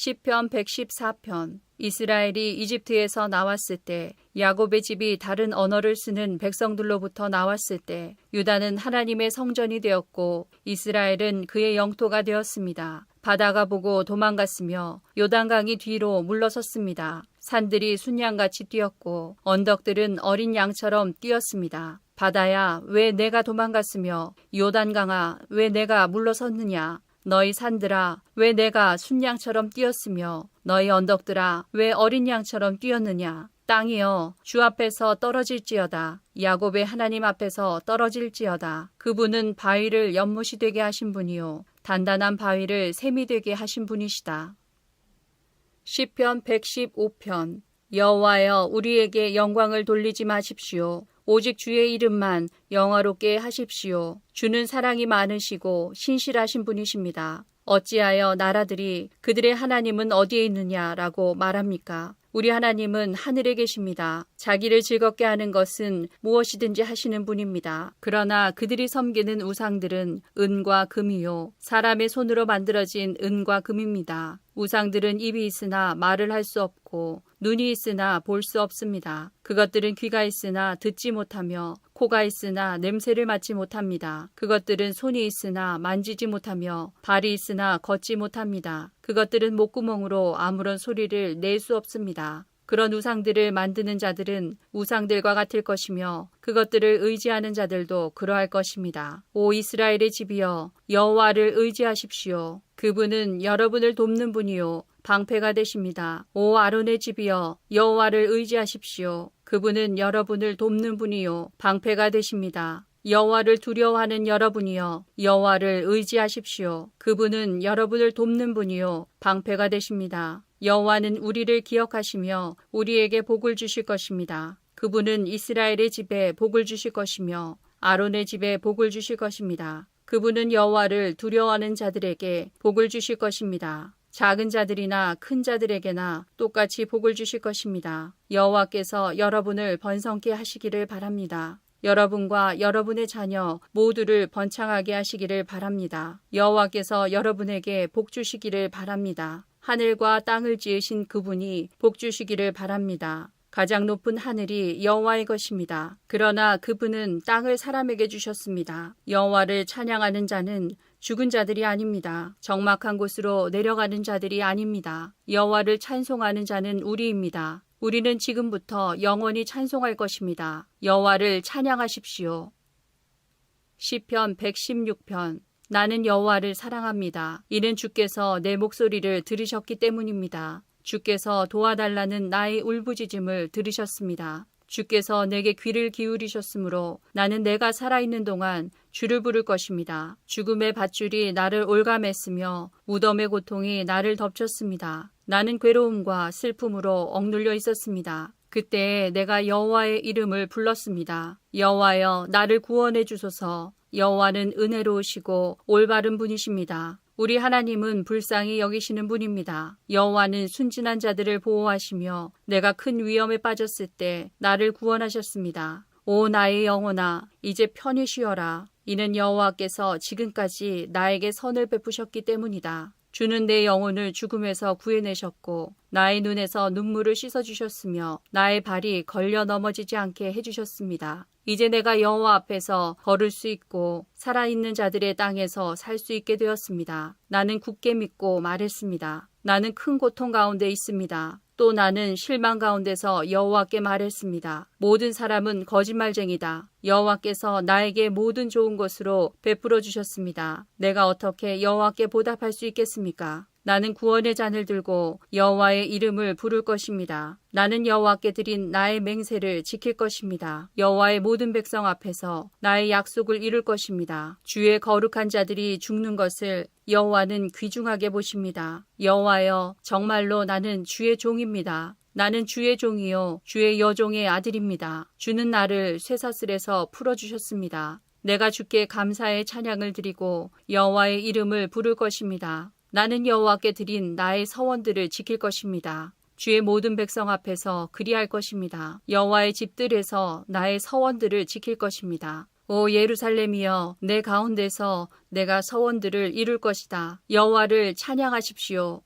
시편 114편 이스라엘이 이집트에서 나왔을 때 야곱의 집이 다른 언어를 쓰는 백성들로부터 나왔을 때 유다는 하나님의 성전이 되었고 이스라엘은 그의 영토가 되었습니다. 바다가 보고 도망갔으며 요단강이 뒤로 물러섰습니다. 산들이 순양같이 뛰었고 언덕들은 어린 양처럼 뛰었습니다. 바다야 왜 내가 도망갔으며 요단강아 왜 내가 물러섰느냐 너희 산들아 왜 내가 순양처럼 뛰었으며 너희 언덕들아 왜 어린 양처럼 뛰었느냐? 땅이여 주 앞에서 떨어질지어다. 야곱의 하나님 앞에서 떨어질지어다. 그분은 바위를 연못이 되게 하신 분이요. 단단한 바위를 샘이 되게 하신 분이시다. 시편 115편. 여호와여 우리에게 영광을 돌리지 마십시오 오직 주의 이름만 영화롭게 하십시오. 주는 사랑이 많으시고 신실하신 분이십니다. 어찌하여 나라들이 그들의 하나님은 어디에 있느냐라고 말합니까? 우리 하나님은 하늘에 계십니다. 자기를 즐겁게 하는 것은 무엇이든지 하시는 분입니다. 그러나 그들이 섬기는 우상들은 은과 금이요. 사람의 손으로 만들어진 은과 금입니다. 우상들은 입이 있으나 말을 할 수 없고 눈이 있으나 볼 수 없습니다. 그것들은 귀가 있으나 듣지 못하며 코가 있으나 냄새를 맡지 못합니다. 그것들은 손이 있으나 만지지 못하며 발이 있으나 걷지 못합니다. 그것들은 목구멍으로 아무런 소리를 낼 수 없습니다. 그런 우상들을 만드는 자들은 우상들과 같을 것이며 그것들을 의지하는 자들도 그러할 것입니다. 오 이스라엘의 집이여 여호와를 의지하십시오. 그분은 여러분을 돕는 분이요 방패가 되십니다. 오 아론의 집이여 여호와를 의지하십시오. 그분은 여러분을 돕는 분이요 방패가 되십니다. 여호와를 두려워하는 여러분이여 여호와를 의지하십시오. 그분은 여러분을 돕는 분이요 방패가 되십니다. 여호와는 우리를 기억하시며 우리에게 복을 주실 것입니다. 그분은 이스라엘의 집에 복을 주실 것이며 아론의 집에 복을 주실 것입니다. 그분은 여호와를 두려워하는 자들에게 복을 주실 것입니다. 작은 자들이나 큰 자들에게나 똑같이 복을 주실 것입니다. 여호와께서 여러분을 번성케 하시기를 바랍니다. 여러분과 여러분의 자녀 모두를 번창하게 하시기를 바랍니다. 여호와께서 여러분에게 복 주시기를 바랍니다. 하늘과 땅을 지으신 그분이 복 주시기를 바랍니다. 가장 높은 하늘이 여호와의 것입니다. 그러나 그분은 땅을 사람에게 주셨습니다. 여호와를 찬양하는 자는 죽은 자들이 아닙니다. 적막한 곳으로 내려가는 자들이 아닙니다. 여호와를 찬송하는 자는 우리입니다. 우리는 지금부터 영원히 찬송할 것입니다. 여호와를 찬양하십시오. 시편 116편 나는 여호와를 사랑합니다. 이는 주께서 내 목소리를 들으셨기 때문입니다. 주께서 도와달라는 나의 울부짖음을 들으셨습니다. 주께서 내게 귀를 기울이셨으므로 나는 내가 살아있는 동안 주를 부를 것입니다. 죽음의 밧줄이 나를 올감했으며 무덤의 고통이 나를 덮쳤습니다. 나는 괴로움과 슬픔으로 억눌려 있었습니다. 그때 내가 여호와의 이름을 불렀습니다. 여호와여 나를 구원해 주소서. 여호와는 은혜로우시고 올바른 분이십니다. 우리 하나님은 불쌍히 여기시는 분입니다. 여호와는 순진한 자들을 보호하시며 내가 큰 위험에 빠졌을 때 나를 구원하셨습니다. 오 나의 영혼아 이제 편히 쉬어라. 이는 여호와께서 지금까지 나에게 선을 베푸셨기 때문이다. 주는 내 영혼을 죽음에서 구해내셨고 나의 눈에서 눈물을 씻어주셨으며 나의 발이 걸려 넘어지지 않게 해주셨습니다. 이제 내가 여호와 앞에서 걸을 수 있고 살아있는 자들의 땅에서 살 수 있게 되었습니다. 나는 굳게 믿고 말했습니다. 나는 큰 고통 가운데 있습니다. 또 나는 실망 가운데서 여호와께 말했습니다. 모든 사람은 거짓말쟁이다. 여호와께서 나에게 모든 좋은 것으로 베풀어 주셨습니다. 내가 어떻게 여호와께 보답할 수 있겠습니까? 나는 구원의 잔을 들고 여호와의 이름을 부를 것입니다. 나는 여호와께 드린 나의 맹세를 지킬 것입니다. 여호와의 모든 백성 앞에서 나의 약속을 이룰 것입니다. 주의 거룩한 자들이 죽는 것을 여호와는 귀중하게 보십니다. 여호와여 정말로 나는 주의 종입니다. 나는 주의 종이요 주의 여종의 아들입니다. 주는 나를 쇠사슬에서 풀어 주셨습니다. 내가 주께 감사의 찬양을 드리고 여호와의 이름을 부를 것입니다. 나는 여호와께 드린 나의 서원들을 지킬 것입니다. 주의 모든 백성 앞에서 그리할 것입니다. 여호와의 집들에서 나의 서원들을 지킬 것입니다. 오 예루살렘이여 내 가운데서 내가 서원들을 이룰 것이다. 여호와를 찬양하십시오.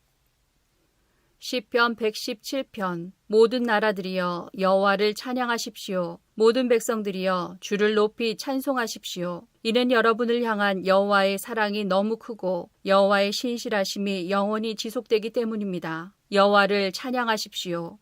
시편 117편 모든 나라들이여 여호와를 찬양하십시오. 모든 백성들이여 주를 높이 찬송하십시오. 이는 여러분을 향한 여호와의 사랑이 너무 크고 여호와의 신실하심이 영원히 지속되기 때문입니다. 여호와를 찬양하십시오.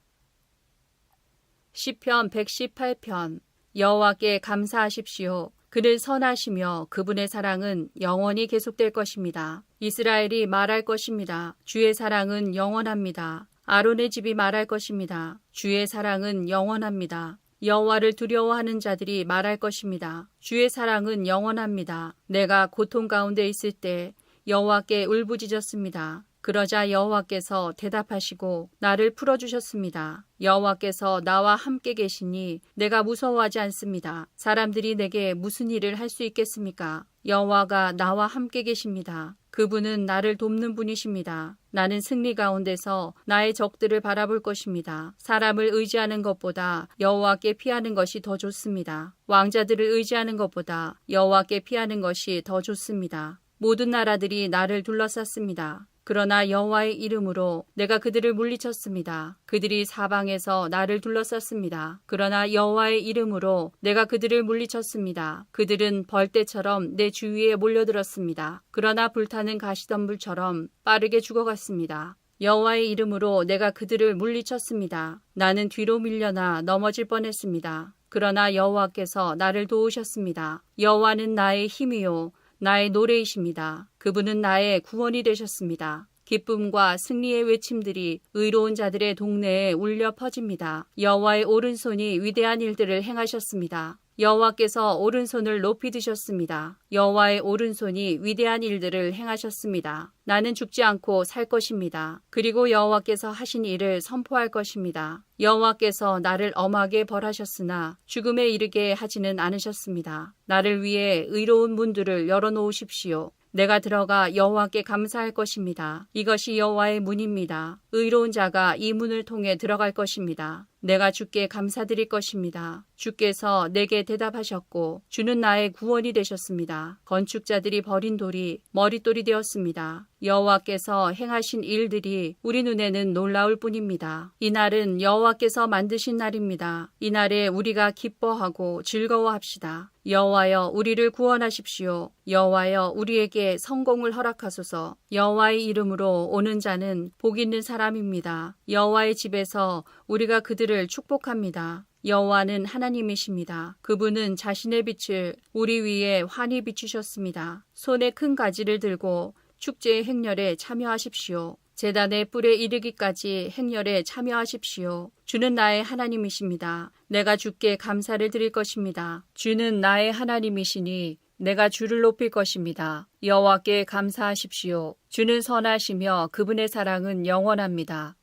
시편 118편 여호와께 감사하십시오. 그는 선하시며 그분의 사랑은 영원히 계속될 것입니다. 이스라엘이 말할 것입니다. 주의 사랑은 영원합니다. 아론의 집이 말할 것입니다. 주의 사랑은 영원합니다. 여호와를 두려워하는 자들이 말할 것입니다. 주의 사랑은 영원합니다. 내가 고통 가운데 있을 때 여호와께 울부짖었습니다. 그러자 여호와께서 대답하시고 나를 풀어 주셨습니다. 여호와께서 나와 함께 계시니 내가 무서워하지 않습니다. 사람들이 내게 무슨 일을 할 수 있겠습니까? 여호와가 나와 함께 계십니다. 그분은 나를 돕는 분이십니다. 나는 승리 가운데서 나의 적들을 바라볼 것입니다. 사람을 의지하는 것보다 여호와께 피하는 것이 더 좋습니다. 왕자들을 의지하는 것보다 여호와께 피하는 것이 더 좋습니다. 모든 나라들이 나를 둘러쌌습니다. 그러나 여호와의 이름으로 내가 그들을 물리쳤습니다. 그들이 사방에서 나를 둘러쌌습니다. 그러나 여호와의 이름으로 내가 그들을 물리쳤습니다. 그들은 벌떼처럼 내 주위에 몰려들었습니다. 그러나 불타는 가시덤불처럼 빠르게 죽어갔습니다. 여호와의 이름으로 내가 그들을 물리쳤습니다. 나는 뒤로 밀려나 넘어질 뻔했습니다. 그러나 여호와께서 나를 도우셨습니다. 여호와는 나의 힘이요 나의 노래이십니다. 그분은 나의 구원이 되셨습니다. 기쁨과 승리의 외침들이 의로운 자들의 동네에 울려 퍼집니다. 여호와의 오른손이 위대한 일들을 행하셨습니다. 여호와께서 오른손을 높이 드셨습니다. 여호와의 오른손이 위대한 일들을 행하셨습니다. 나는 죽지 않고 살 것입니다. 그리고 여호와께서 하신 일을 선포할 것입니다. 여호와께서 나를 엄하게 벌하셨으나 죽음에 이르게 하지는 않으셨습니다. 나를 위해 의로운 문들을 열어 놓으십시오. 내가 들어가 여호와께 감사할 것입니다. 이것이 여호와의 문입니다. 의로운 자가 이 문을 통해 들어갈 것입니다. 내가 주께 감사드릴 것입니다. 주께서 내게 대답하셨고 주는 나의 구원이 되셨습니다. 건축자들이 버린 돌이 머릿돌이 되었습니다. 여호와께서 행하신 일들이 우리 눈에는 놀라울 뿐입니다. 이 날은 여호와께서 만드신 날입니다. 이 날에 우리가 기뻐하고 즐거워합시다. 여호와여 우리를 구원하십시오. 여호와여 우리에게 성공을 허락하소서. 여호와의 이름으로 오는 자는 복 있는 사람 입니다. 여호와의 집에서 우리가 그들을 축복합니다. 여호와는 하나님이십니다. 그분은 자신의 빛을 우리 위에 환히 비추셨습니다. 손에 큰 가지를 들고 축제의 행렬에 참여하십시오. 재단의 뿔에 이르기까지 행렬에 참여하십시오. 주는 나의 하나님이십니다. 내가 주께 감사를 드릴 것입니다. 주는 나의 하나님이시니 내가 주를 높일 것입니다. 여호와께 감사하십시오. 주는 선하시며 그분의 사랑은 영원합니다.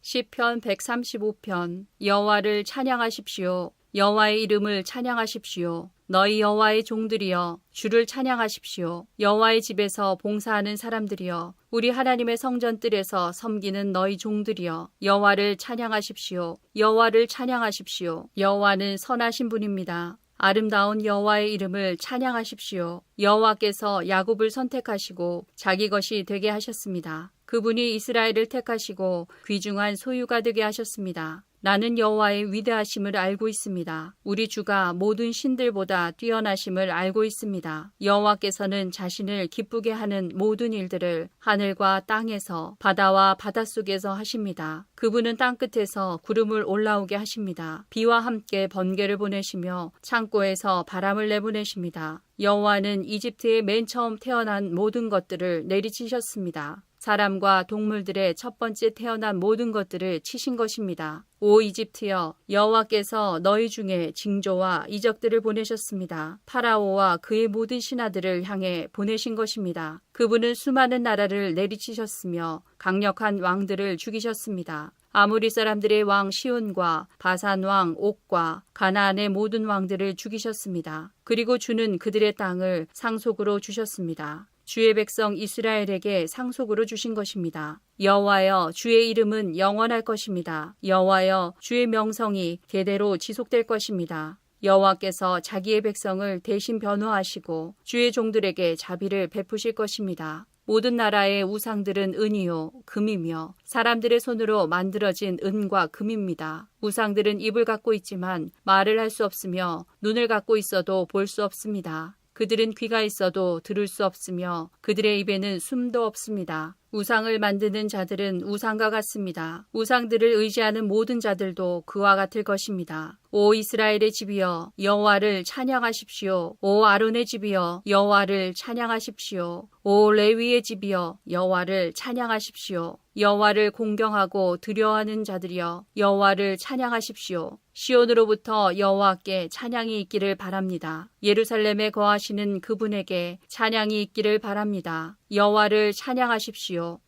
시편 135편 여호와를 찬양하십시오. 여호와의 이름을 찬양하십시오. 너희 여호와의 종들이여 주를 찬양하십시오. 여호와의 집에서 봉사하는 사람들이여 우리 하나님의 성전 뜰에서 섬기는 너희 종들이여 여호와를 찬양하십시오. 여호와를 찬양하십시오. 여호와는 선하신 분입니다. 아름다운 여호와의 이름을 찬양하십시오. 여호와께서 야곱을 선택하시고 자기 것이 되게 하셨습니다. 그분이 이스라엘을 택하시고 귀중한 소유가 되게 하셨습니다. 나는 여호와의 위대하심을 알고 있습니다. 우리 주가 모든 신들보다 뛰어나심을 알고 있습니다. 여호와께서는 자신을 기쁘게 하는 모든 일들을 하늘과 땅에서 바다와 바닷속에서 하십니다. 그분은 땅 끝에서 구름을 올라오게 하십니다. 비와 함께 번개를 보내시며 창고에서 바람을 내보내십니다. 여호와는 이집트에 맨 처음 태어난 모든 것들을 내리치셨습니다. 사람과 동물들의 첫 번째 태어난 모든 것들을 치신 것입니다. 오 이집트여 여호와께서 너희 중에 징조와 이적들을 보내셨습니다. 파라오와 그의 모든 신하들을 향해 보내신 것입니다. 그분은 수많은 나라를 내리치셨으며 강력한 왕들을 죽이셨습니다. 아무리 사람들의 왕 시온과 바산 왕 옥과 가나안의 모든 왕들을 죽이셨습니다. 그리고 주는 그들의 땅을 상속으로 주셨습니다. 주의 백성 이스라엘에게 상속으로 주신 것입니다. 여호와여 주의 이름은 영원할 것입니다. 여호와여 주의 명성이 대대로 지속될 것입니다. 여호와께서 자기의 백성을 대신 변호하시고 주의 종들에게 자비를 베푸실 것입니다. 모든 나라의 우상들은 은이요, 금이며 사람들의 손으로 만들어진 은과 금입니다. 우상들은 입을 갖고 있지만 말을 할 수 없으며 눈을 갖고 있어도 볼 수 없습니다. 그들은 귀가 있어도 들을 수 없으며 그들의 입에는 숨도 없습니다. 우상을 만드는 자들은 우상과 같습니다. 우상들을 의지하는 모든 자들도 그와 같을 것입니다. 오 이스라엘의 집이여 여호와를 찬양하십시오. 오 아론의 집이여 여호와를 찬양하십시오. 오 레위의 집이여 여호와를 찬양하십시오. 여호와를 공경하고 두려워하는 자들이여 여호와를 찬양하십시오. 시온으로부터 여호와께 찬양이 있기를 바랍니다. 예루살렘에 거하시는 그분에게 찬양이 있기를 바랍니다. 여호와를 찬양하십시오.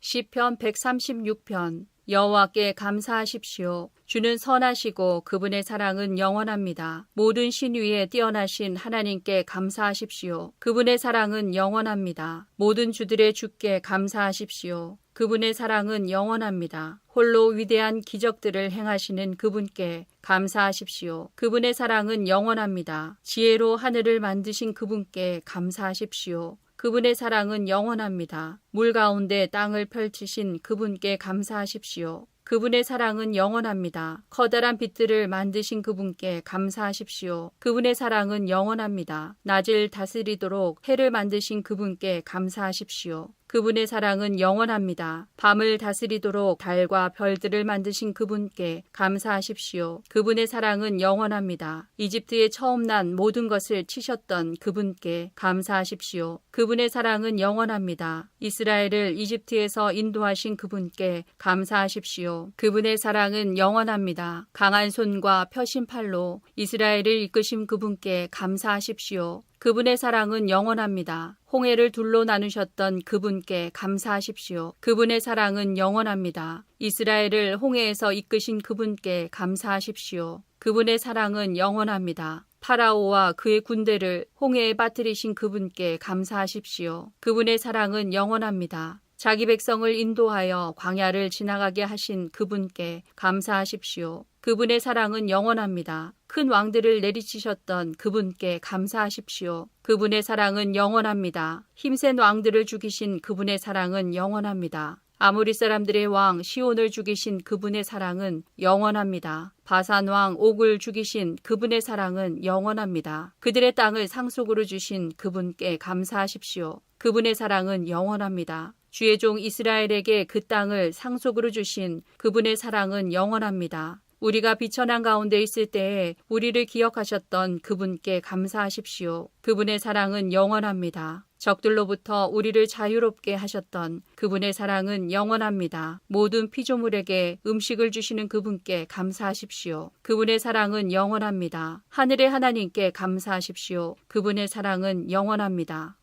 시편 136편 여호와께 감사하십시오. 주는 선하시고 그분의 사랑은 영원합니다. 모든 신 위에 뛰어나신 하나님께 감사하십시오. 그분의 사랑은 영원합니다. 모든 주들의 주께 감사하십시오. 그분의 사랑은 영원합니다. 홀로 위대한 기적들을 행하시는 그분께 감사하십시오. 그분의 사랑은 영원합니다. 지혜로 하늘을 만드신 그분께 감사하십시오. 그분의 사랑은 영원합니다. 물 가운데 땅을 펼치신 그분께 감사하십시오. 그분의 사랑은 영원합니다. 커다란 빛들을 만드신 그분께 감사하십시오. 그분의 사랑은 영원합니다. 낮을 다스리도록 해를 만드신 그분께 감사하십시오. 그분의 사랑은 영원합니다. 밤을 다스리도록 달과 별들을 만드신 그분께 감사하십시오. 그분의 사랑은 영원합니다. 이집트에 처음 난 모든 것을 치셨던 그분께 감사하십시오. 그분의 사랑은 영원합니다. 이스라엘을 이집트에서 인도하신 그분께 감사하십시오. 그분의 사랑은 영원합니다. 강한 손과 펴신 팔로 이스라엘을 이끄신 그분께 감사하십시오. 그분의 사랑은 영원합니다. 홍해를 둘로 나누셨던 그분께 감사하십시오. 그분의 사랑은 영원합니다. 이스라엘을 홍해에서 이끄신 그분께 감사하십시오. 그분의 사랑은 영원합니다. 파라오와 그의 군대를 홍해에 빠뜨리신 그분께 감사하십시오. 그분의 사랑은 영원합니다. 자기 백성을 인도하여 광야를 지나가게 하신 그분께 감사하십시오. 그분의 사랑은 영원합니다. 큰 왕들을 내리치셨던 그분께 감사하십시오. 그분의 사랑은 영원합니다. 힘센 왕들을 죽이신 그분의 사랑은 영원합니다. 아무리 사람들의 왕 시온을 죽이신 그분의 사랑은 영원합니다. 바산 왕 옥을 죽이신 그분의 사랑은 영원합니다. 그들의 땅을 상속으로 주신 그분께 감사하십시오. 그분의 사랑은 영원합니다. 주의 종 이스라엘에게 그 땅을 상속으로 주신 그분의 사랑은 영원합니다. 우리가 비천한 가운데 있을 때에 우리를 기억하셨던 그분께 감사하십시오. 그분의 사랑은 영원합니다. 적들로부터 우리를 자유롭게 하셨던 그분의 사랑은 영원합니다. 모든 피조물에게 음식을 주시는 그분께 감사하십시오. 그분의 사랑은 영원합니다. 하늘의 하나님께 감사하십시오. 그분의 사랑은 영원합니다.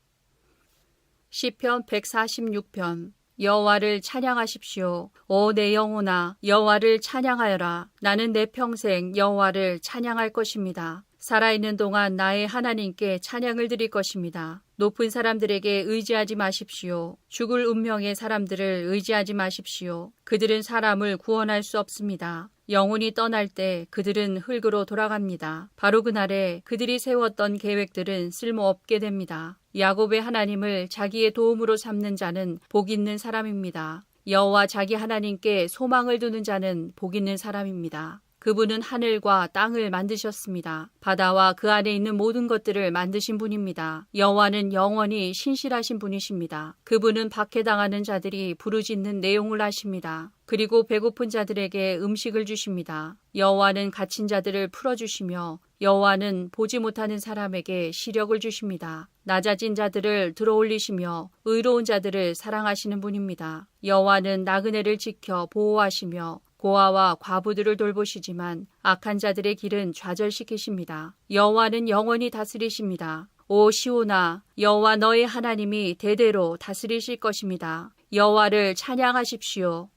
시편 146편 여호와를 찬양하십시오. 오 내 영혼아 여호와를 찬양하여라. 나는 내 평생 여호와를 찬양할 것입니다. 살아있는 동안 나의 하나님께 찬양을 드릴 것입니다. 높은 사람들에게 의지하지 마십시오. 죽을 운명의 사람들을 의지하지 마십시오. 그들은 사람을 구원할 수 없습니다. 영혼이 떠날 때 그들은 흙으로 돌아갑니다. 바로 그날에 그들이 세웠던 계획들은 쓸모없게 됩니다. 야곱의 하나님을 자기의 도움으로 삼는 자는 복 있는 사람입니다. 여호와 자기 하나님께 소망을 두는 자는 복 있는 사람입니다. 그분은 하늘과 땅을 만드셨습니다. 바다와 그 안에 있는 모든 것들을 만드신 분입니다. 여호와는 영원히 신실하신 분이십니다. 그분은 박해당하는 자들이 부르짖는 내용을 아십니다. 그리고 배고픈 자들에게 음식을 주십니다. 여호와는 갇힌 자들을 풀어주시며 여호와는 보지 못하는 사람에게 시력을 주십니다. 낮아진 자들을 들어올리시며 의로운 자들을 사랑하시는 분입니다. 여호와는 나그네를 지켜 보호하시며 고아와 과부들을 돌보시지만 악한 자들의 길은 좌절시키십니다. 여호와는 영원히 다스리십니다. 오 시오나 여호와 너의 하나님이 대대로 다스리실 것입니다. 여호와를 찬양하십시오.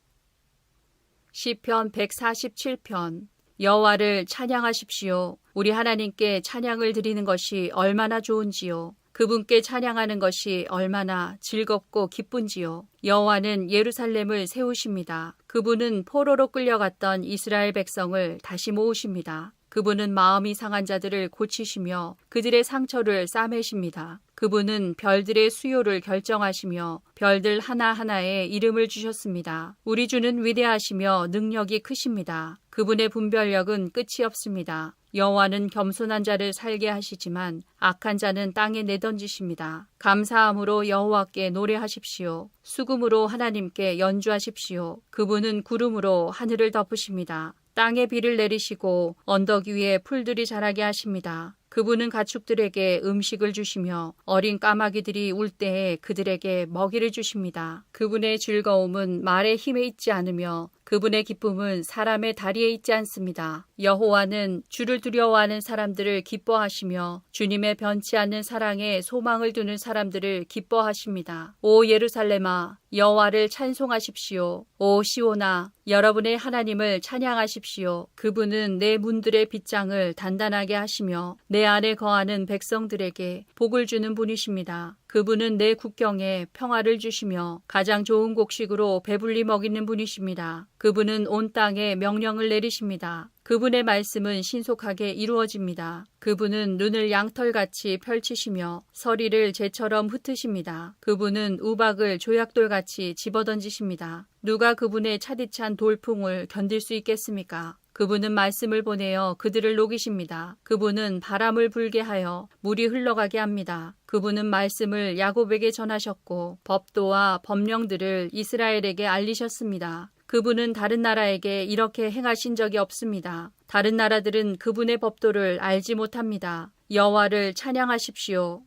시편 147편 여호와를 찬양하십시오. 우리 하나님께 찬양을 드리는 것이 얼마나 좋은지요. 그분께 찬양하는 것이 얼마나 즐겁고 기쁜지요. 여호와는 예루살렘을 세우십니다. 그분은 포로로 끌려갔던 이스라엘 백성을 다시 모으십니다. 그분은 마음이 상한 자들을 고치시며 그들의 상처를 싸매십니다. 그분은 별들의 수요를 결정하시며 별들 하나하나에 이름을 주셨습니다. 우리 주는 위대하시며 능력이 크십니다. 그분의 분별력은 끝이 없습니다. 여호와는 겸손한 자를 살게 하시지만 악한 자는 땅에 내던지십니다. 감사함으로 여호와께 노래하십시오. 수금으로 하나님께 연주하십시오. 그분은 구름으로 하늘을 덮으십니다. 땅에 비를 내리시고 언덕 위에 풀들이 자라게 하십니다. 그분은 가축들에게 음식을 주시며 어린 까마귀들이 울 때에 그들에게 먹이를 주십니다. 그분의 즐거움은 말의 힘에 있지 않으며 그분의 기쁨은 사람의 다리에 있지 않습니다. 여호와는 주를 두려워하는 사람들을 기뻐하시며 주님의 변치 않는 사랑에 소망을 두는 사람들을 기뻐하십니다. 오 예루살렘아 여호와를 찬송하십시오. 오 시오나 여러분의 하나님을 찬양하십시오. 그분은 내 문들의 빗장을 단단하게 하시며 내 안에 거하는 백성들에게 복을 주는 분이십니다. 그분은 내 국경에 평화를 주시며 가장 좋은 곡식으로 배불리 먹이는 분이십니다. 그분은 온 땅에 명령을 내리십니다. 그분의 말씀은 신속하게 이루어집니다. 그분은 눈을 양털같이 펼치시며 서리를 재처럼 흩으십니다. 그분은 우박을 조약돌같이 집어던지십니다. 누가 그분의 차디찬 돌풍을 견딜 수 있겠습니까? 그분은 말씀을 보내어 그들을 녹이십니다. 그분은 바람을 불게 하여 물이 흘러가게 합니다. 그분은 말씀을 야곱에게 전하셨고 법도와 법령들을 이스라엘에게 알리셨습니다. 그분은 다른 나라에게 이렇게 행하신 적이 없습니다. 다른 나라들은 그분의 법도를 알지 못합니다. 여호와를 찬양하십시오.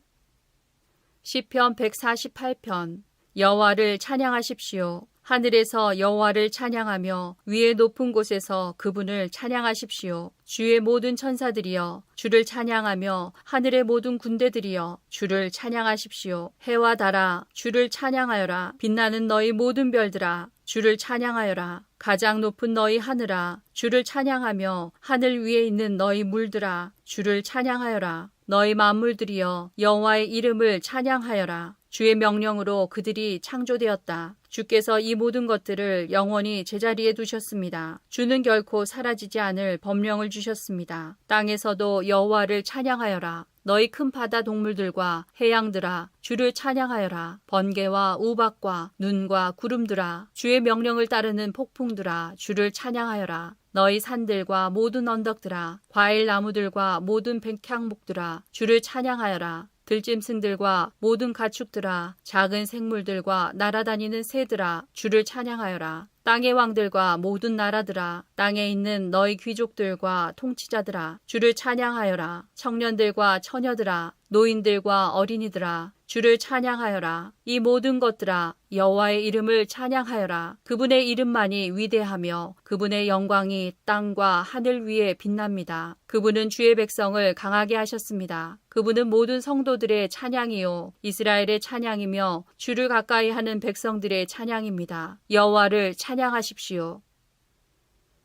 시편 148편 여호와를 찬양하십시오. 하늘에서 여호와를 찬양하며 위에 높은 곳에서 그분을 찬양하십시오. 주의 모든 천사들이여 주를 찬양하며 하늘의 모든 군대들이여 주를 찬양하십시오. 해와 달아 주를 찬양하여라. 빛나는 너희 모든 별들아 주를 찬양하여라. 가장 높은 너희 하늘아 주를 찬양하며 하늘 위에 있는 너희 물들아 주를 찬양하여라. 너희 만물들이여 여호와의 이름을 찬양하여라. 주의 명령으로 그들이 창조되었다. 주께서 이 모든 것들을 영원히 제자리에 두셨습니다. 주는 결코 사라지지 않을 법령을 주셨습니다. 땅에서도 여호와를 찬양하여라. 너희 큰 바다 동물들과 해양들아 주를 찬양하여라. 번개와 우박과 눈과 구름들아 주의 명령을 따르는 폭풍들아 주를 찬양하여라. 너희 산들과 모든 언덕들아 과일 나무들과 모든 백향목들아 주를 찬양하여라. 들짐승들과 모든 가축들아 작은 생물들과 날아다니는 새들아 주를 찬양하여라. 땅의 왕들과 모든 나라들아 땅에 있는 너희 귀족들과 통치자들아 주를 찬양하여라. 청년들과 처녀들아 노인들과 어린이들아 주를 찬양하여라. 이 모든 것들아 여호와의 이름을 찬양하여라. 그분의 이름만이 위대하며 그분의 영광이 땅과 하늘 위에 빛납니다. 그분은 주의 백성을 강하게 하셨습니다. 그분은 모든 성도들의 찬양이요 이스라엘의 찬양이며 주를 가까이 하는 백성들의 찬양입니다. 여호와를 찬양하십시오.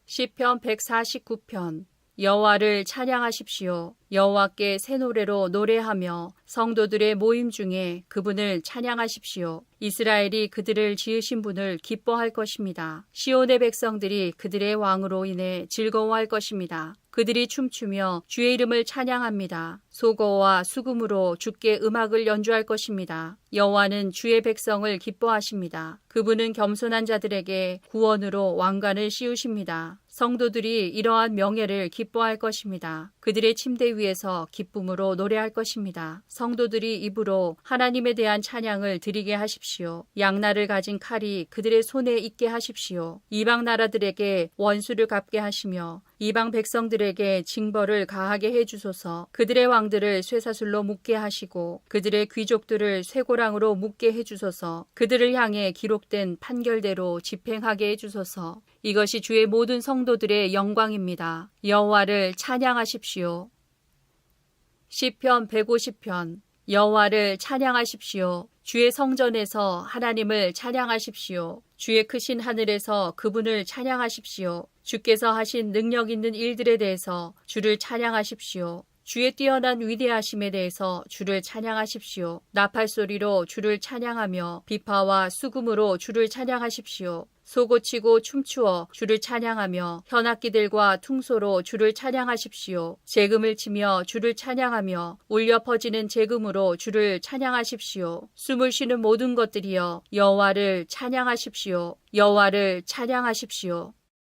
시편 149편 여호와를 찬양하십시오. 여호와께 새 노래로 노래하며 성도들의 모임 중에 그분을 찬양하십시오. 이스라엘이 그들을 지으신 분을 기뻐할 것입니다. 시온의 백성들이 그들의 왕으로 인해 즐거워할 것입니다. 그들이 춤추며 주의 이름을 찬양합니다. 소거와 수금으로 주께 음악을 연주할 것입니다. 여호와는 주의 백성을 기뻐하십니다. 그분은 겸손한 자들에게 구원으로 왕관을 씌우십니다. 성도들이 이러한 명예를 기뻐할 것입니다. 그들의 침대 위에서 기쁨으로 노래할 것입니다. 성도들이 입으로 하나님에 대한 찬양을 드리게 하십시오. 양날을 가진 칼이 그들의 손에 있게 하십시오. 이방 나라들에게 원수를 갚게 하시며 이방 백성들에게 징벌을 가하게 해 주소서 그들의 왕들을 쇠사슬로 묶게 하시고 그들의 귀족들을 쇠고 랑으로 묶게 해주소서 그들을 향해 기록된 판결대로 집행하게 해주소서 이것이 주의 모든 성도들의 영광입니다. 여호와를 찬양하십시오. 시편 150편 여호와를 찬양하십시오. 주의 성전에서 하나님을 찬양하십시오. 주의 크신 하늘에서 그분을 찬양하십시오. 주께서 하신 능력 있는 일들에 대해서 주를 찬양하십시오. 주의 뛰어난 위대하심에 대해서 주를 찬양하십시오. 나팔 소리로 주를 찬양하며 비파와 수금으로 주를 찬양하십시오. 소고치고 춤추어 주를 찬양하며 현악기들과 퉁소로 주를 찬양하십시오. 재금을 치며 주를 찬양하며 울려 퍼지는 재금으로 주를 찬양하십시오. 숨을 쉬는 모든 것들이여 여호와를 찬양하십시오. 여호와를 찬양하십시오.